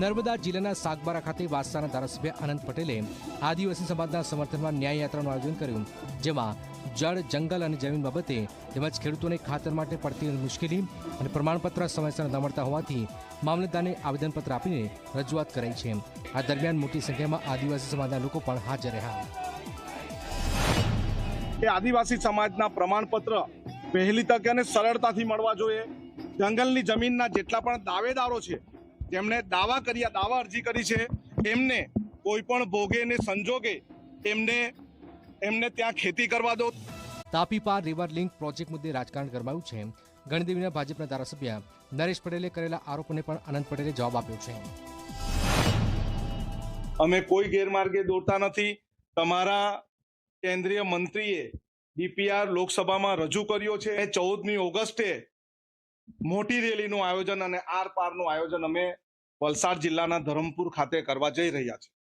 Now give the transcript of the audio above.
નર્મદા જિલ્લાના સાગબારા ખાતે વાંસદાના ધારાસભ્ય આનંદ પટેલે આદિવાસી સમાજના સમર્થનમાં ન્યાય યાત્રાનું આયોજન કર્યું, જેમાં જળ, જંગલ અને જમીન બાબતે તેમજ ખેડૂતોને ખાતર માટે પડતી મુશ્કેલી અને પ્રમાણપત્ર સમયસર ન મળતા હોવાથી મામલતદારને આવેદનપત્ર આપીને રજૂઆત કરાઈ છે. આ દરમિયાન મોટી સંખ્યામાં આદિવાસી સમાજના લોકો પણ હાજર રહ્યા. એ આદિવાસી સમાજના પ્રમાણપત્ર પહેલી તકે અને સરળતાથી મળવા જોઈએ. જંગલની જમીનના જેટલા પણ દાવેદારો છે જેમણે દાવા કર્યા દાવા અરજી કરી છે. એમને કોઈ પણ ભોગે ને સંજોગે એમને એમને ત્યાં ખેતી કરવા દો. તાપી પાર રિવર લિંક પ્રોજેક્ટ મુદ્દે રાજકારણ ગરમાયું છે. ગણદેવીના ભાજપના ધારાસભ્ય નરેશ પટેલે કરેલા આરોપોને પણ આનંદ પટેલે જવાબ આપ્યો છે. અમે કોઈ ગેરમાર્ગે દોરતા નથી. તમારા કેન્દ્રીય મંત્રીએ ડીપીઆર લોકસભામાં રજૂ કર્યો છે. ચૌદમી ઓગસ્ટે મોટી રેલીનું આયોજન અને આર પારનું આયોજન અમે વલસાડ જિલ્લાના ધરમપુર ખાતે કરવા જઈ રહ્યા છીએ